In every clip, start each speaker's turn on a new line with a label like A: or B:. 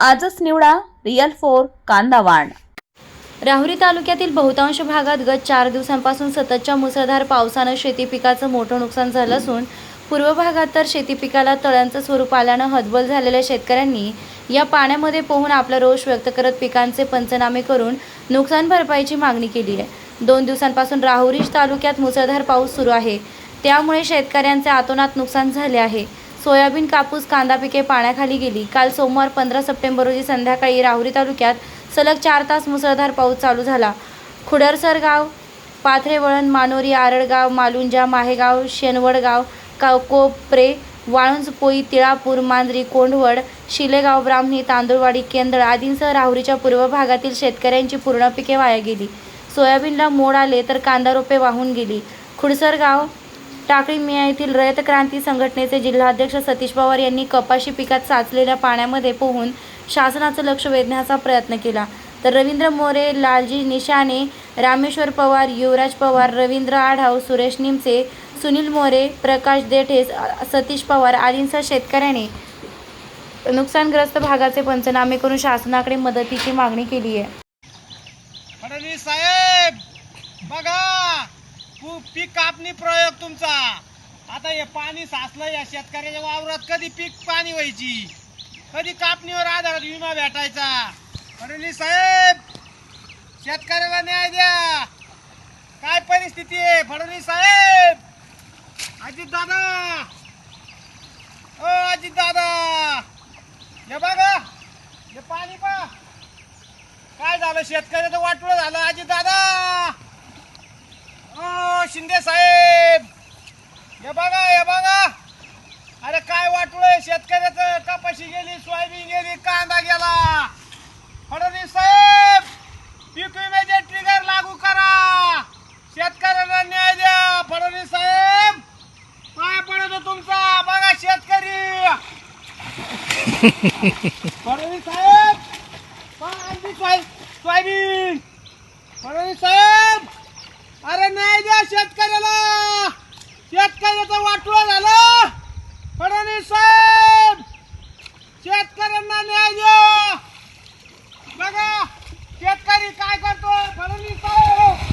A: आजच निवडा real four कांदा वाण
B: राहुरी तालुक्यातील बहुतांश भागात गत चार दिवसांपासून सततच्या मुसळधार पावसानं शेती पिकाचं मोठं नुकसान झालं असून पूर्व भागात तर शेती पिकाला तळ्यांचं स्वरूप आल्यानं हतबल झालेल्या शेतकऱ्यांनी या पाण्यामध्ये पोहून आपला रोष व्यक्त करत पिकांचे पंचनामे करून नुकसान भरपाईची मागणी केली आहे. दोन दिवसांपासून राहुरी तालुक्यात मुसळधार पाऊस सुरू आहे. त्यामुळे शेतकऱ्यांचे आतोनात नुकसान झाले आहे. सोयाबीन कापूस कांदा पिके पाण्याखाली गेली. काल सोमवार पंधरा सप्टेंबर रोजी संध्याकाळी राहुरी तालुक्यात सलग चार तास मुसळधार पाऊस चालू झाला. खुडरसर गाव पाथरेवळण मानोरी आरडगाव मालुंजा माहेगाव शेनवडगाव का कोपरे वाळुंजपोई तिळापूर मांजरी कोंढवड शिलेगाव ब्राह्मणी तांदूळवाडी केंदळ आदींसह राहुरीच्या पूर्व भागातील शेतकऱ्यांची पूर्ण पिके वाया गेली. सोयाबीनला मोड आले तर कांदा रोपे वाहून गेली. खुडसरगाव टाकळी मिया येथील रयत क्रांती संघटनेचे जिल्हाध्यक्ष सतीश पवार यांनी कपाशी पिकात साचलेल्या पाण्यामध्ये पोहून शासनाचं लक्ष वेधण्याचा प्रयत्न केला. तर रवींद्र मोरे लालजी निशाने रामेश्वर पवार युवराज पवार रवींद्र आढाव सुरेश निमसे सुनील मोरे प्रकाश देठे सतीश पवार आदींसह शेतकऱ्याने नुकसानग्रस्त भागाचे पंचनामे करून शासनाकडे मदतीची मागणी केली आहे
C: फडणवीस साहेब बघा पू- पीक कापणी प्रयोग तुमचा. आता हे पाणी साचलं या शेतकऱ्याच्या वावरात. कधी पीक पाणी व्हायची? कधी कापणीवर आधारात विमा भेटायचा? फडणवीस साहेब शेतकऱ्याला न्याय द्या. काय परिस्थिती आहे फडणवीस साहेब? अजित दादा ओ अजित दादा हे बघा हे पाणी पा काय झालं? शेतकऱ्याचं वाटलं झालं. अजित दादा ओ शिंदे साहेब! हे बघा हे बघा! अरे काय वाटलं शेतकऱ्याचं कपाशी गेली सोयाबीन गेली कांदा गेला! फडणवीस साहेब पीक विम्याचे ट्रिगर लागू करा! शेतकऱ्यांना न्याय द्या फडणवीस साहेब! काय पडतो तुमचा बघा शेतकरी! फडणवीस साहेब सोयाबीन! फडणवीस साहेब! अरे नाही द्या शेतकऱ्याला. शेतकऱ्याचं वाटलं झालं. फडणवीस साहेब शेतकऱ्यांना न्याय द्या. बघा शेतकरी काय करतो फडणवीस साहेब.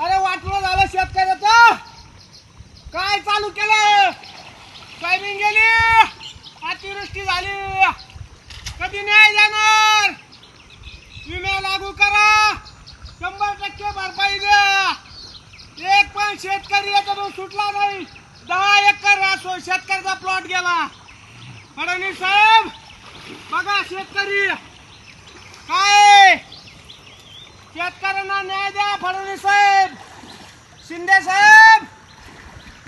C: अरे वाटलं झालं शेतकऱ्याचं. काय चालू केलं टायमिंग गेली अतिवृष्टी झाली कधी न्याय जाणार विमा लागू करा शंभर टक्के भरपाई द्या एक शेतकरी याच्यातून सुटला नाही. दहा एकर असो शेतकऱ्याचा प्लॉट गेला. फडणवीस साहेब बघा शेतकरी. काय? शेतकऱ्यांना न्याय द्या फडणवीस साहेब. शिंदे साहेब